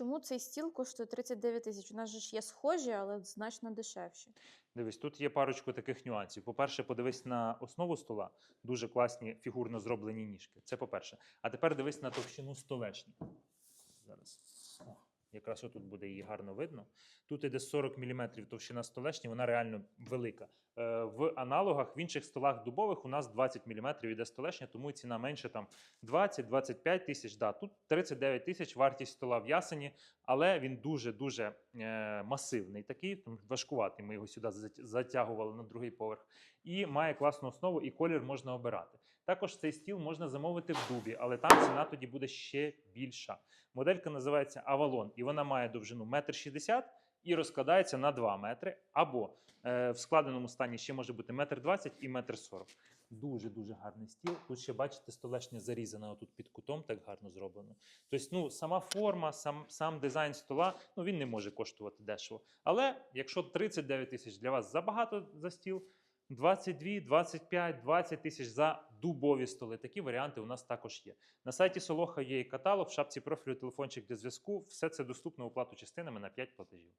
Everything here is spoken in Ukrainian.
Чому цей стіл коштує 39 тисяч? У нас же ж є схожі, але значно дешевші. Дивись, тут є парочку таких нюансів. По-перше, подивись на основу стола, дуже класні фігурно зроблені ніжки. Це по-перше. А тепер дивись на товщину столешні. Зараз. О, якраз отут буде її гарно видно. Тут іде 40 мм товщина столешні, вона реально велика. Е, в аналогах в інших столах дубових у нас 20 мм іде столешня, тому ціна менше там 20-25 тисяч. Да, тут 39 тисяч вартість стола в ясені, але він дуже-дуже е, масивний такий, важкуватий. Ми його сюди затягували на другий поверх. І має класну основу, і колір можна обирати. Також цей стіл можна замовити в дубі, але там ціна тоді буде ще більша. Моделька називається Avalon, і вона має довжину 1,60 м і розкладається на 2 метри. Або е, в складеному стані ще може бути 1,20 м і 1,40 м. Дуже дуже гарний стіл. Тут ще бачите, столешня зарізана отут під кутом, так гарно зроблено. Тобто, ну сама форма, сам, сам дизайн стола, ну він не може коштувати дешево. Але якщо 39 тисяч для вас забагато за стіл, 22, 25, 20 тисяч за дубові столи. Такі варіанти у нас також є. На сайті Солоха є і каталог, в шапці профілю телефончик для зв'язку. Все це доступно оплату частинами на 5 платежів.